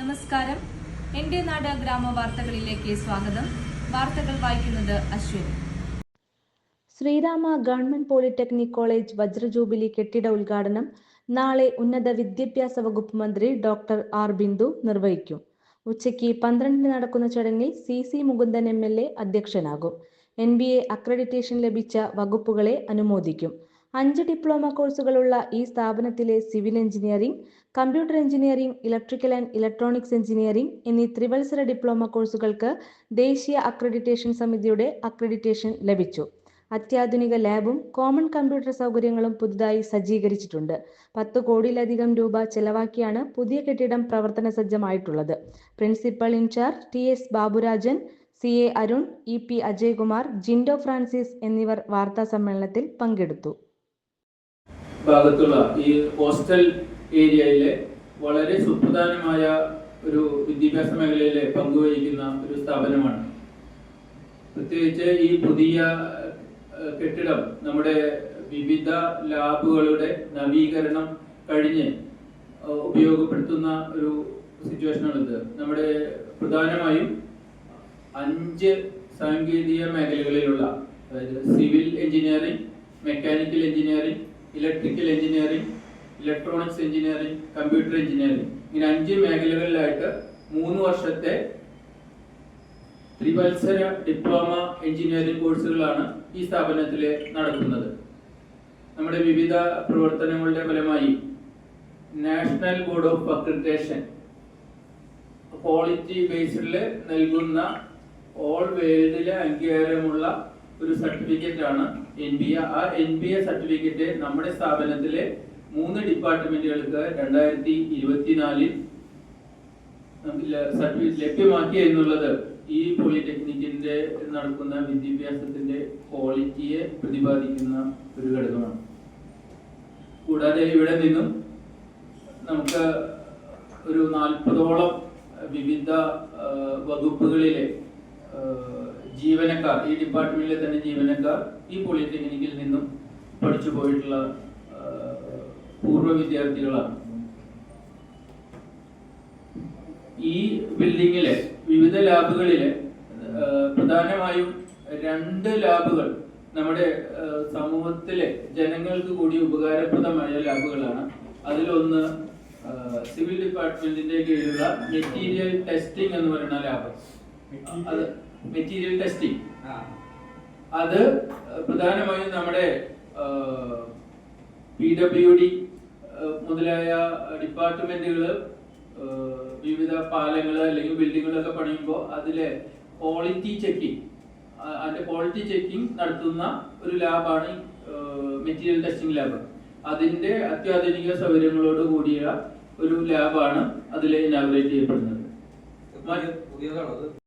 നമസ്കാരം. എന്റെ നാട് ഗ്രാമ വാർത്തകളിലേക്ക് സ്വാഗതം. വാർത്തകൾ വായിക്കുന്നത് Ashwini Sreerama government polytechnic college വജ്രജൂബിലി കെട്ടിട ഉദ്ഘാടനം നാളെ ഉന്നത വിദ്യാഭ്യാസ വകുപ്പ് മന്ത്രി ഡോക്ടർ ആർ ബിന്ദു നിർവഹിക്കും. ഉച്ചയ്ക്ക് പന്ത്രണ്ടിന് നടക്കുന്ന ചടങ്ങിൽ C C Mukundan M L A അധ്യക്ഷനാകും. N B A accreditation ലഭിച്ച വകുപ്പുകളെ അനുമോദിക്കും. അഞ്ച് ഡിപ്ലോമ കോഴ്സുകളുള്ള ഈ സ്ഥാപനത്തിലെ civil engineering computer engineering electrical and electronics engineering എന്നീ ത്രിവത്സര ഡിപ്ലോമ കോഴ്സുകൾക്ക് ദേശീയ അക്രഡിറ്റേഷൻ സമിതിയുടെ അക്രഡിറ്റേഷൻ ലഭിച്ചു. അത്യാധുനിക ലാബും കോമൺ കമ്പ്യൂട്ടർ സൗകര്യങ്ങളും പുതുതായി സജ്ജീകരിച്ചിട്ടുണ്ട്. പത്ത് കോടിയിലധികം രൂപ ചെലവാക്കിയാണ് പുതിയ കെട്ടിടം പ്രവർത്തന സജ്ജമായിട്ടുള്ളത്. Principal in charge T S Baburajan C A Arun E P Ajaykumar Jindo Francis എന്നിവർ വാർത്താ സമ്മേളനത്തിൽ പങ്കെടുത്തു. ഭാഗത്തുള്ള ഈ കോസ്റ്റൽ ഏരിയയിലെ വളരെ സുപ്രധാനമായ ഒരു വിദ്യാഭ്യാസ മേഖലയിലെ പങ്കുവഹിക്കുന്ന ഒരു സ്ഥാപനമാണ്. പ്രത്യേകിച്ച് ഈ പുതിയ കെട്ടിടം നമ്മുടെ വിവിധ ലാബുകളുടെ നവീകരണം കഴിഞ്ഞ് ഉപയോഗപ്പെടുത്തുന്ന ഒരു സിറ്റുവേഷനാണിത്. നമ്മുടെ പ്രധാനമായും അഞ്ച് സാങ്കേതിക മേഖലകളിലുള്ള അതായത് civil engineering mechanical engineering electrical engineering electronics engineering computer engineering. ഇങ്ങനെ അഞ്ച് മേഖലകളിലായിട്ട് മൂന്ന് വർഷത്തെ ത്രിവത്സര ഡിപ്ലോമ എഞ്ചിനീയറിംഗ് കോഴ്സുകളാണ് ഈ സ്ഥാപനത്തിൽ നടക്കുന്നത് നമ്മുടെ വിവിധ പ്രവർത്തനങ്ങളുടെ ഫലമായി national board of accreditation quality ബേസിൽ നൽകുന്ന ഓൾ വേൾഡിലെ അംഗീകാരമുള്ള ഒരു സർട്ടിഫിക്കറ്റ് ആണ്. എൻ ബി എ ആ എൻ ബി എ സർട്ടിഫിക്കറ്റ് നമ്മുടെ സ്ഥാപനത്തിലെ മൂന്ന് ഡിപ്പാർട്ട്മെന്റുകൾക്ക് രണ്ടായിരത്തി ഇരുപത്തിനാലിൽ സർട്ടിഫിക്കറ്റ് ലഭ്യമാക്കി എന്നുള്ളത് ഈ പോളിടെക്നിക്കിന്റെ നടക്കുന്ന വിദ്യാഭ്യാസത്തിന്റെ ക്വാളിറ്റിയെ പ്രതിപാദിക്കുന്ന ഒരു ഘടകമാണ്. കൂടാതെ ഇവിടെ നിന്നും നമുക്ക് ഒരു നാൽപ്പതോളം വിവിധ വകുപ്പുകളിലെ ജീവനക്കാർ ഈ ഡിപ്പാർട്ട്മെന്റിലെ തന്നെ ജീവനക്കാർ ഈ പോളിടെക്നിക്കിൽ നിന്നും പഠിച്ചു പോയിട്ടുള്ള പൂർവ പൂർവ വിദ്യാർത്ഥികളാണ്. ഈ ബിൽഡിങ്ങിലെ വിവിധ ലാബുകളിലെ പ്രധാനമായും രണ്ട് ലാബുകൾ നമ്മുടെ സമൂഹത്തിലെ ജനങ്ങൾക്ക് കൂടി ഉപകാരപ്രദമായ ലാബുകളാണ് അതിലൊന്ന് സിവിൽ ഡിപ്പാർട്ട്മെന്റിന്റെ കീഴിലുള്ള മെറ്റീരിയൽ ടെസ്റ്റിംഗ് എന്ന് പറയുന്ന ലാബ് അത് മെറ്റീരിയൽ ടെസ്റ്റിംഗ് അത് പ്രധാനമായും നമ്മുടെ പി ഡബ്ല്യു ഡി മുതലായ ഡിപ്പാർട്ട്മെന്റുകൾ വിവിധ പാലങ്ങൾ അല്ലെങ്കിൽ ബിൽഡിങ്ങുകളൊക്കെ പണിയുമ്പോൾ അതിലെ ക്വാളിറ്റി ചെക്കിംഗ് അതിന്റെ ക്വാളിറ്റി ചെക്കിംഗ് നടത്തുന്ന ഒരു ലാബാണ് മെറ്റീരിയൽ ടെസ്റ്റിംഗ് ലാബ് അതിന്റെ അത്യാധുനിക സൗകര്യങ്ങളോട് കൂടിയ ഒരു ലാബാണ് അതിൽ ഇനാഗ്രേറ്റ് ചെയ്യപ്പെടുന്നത്.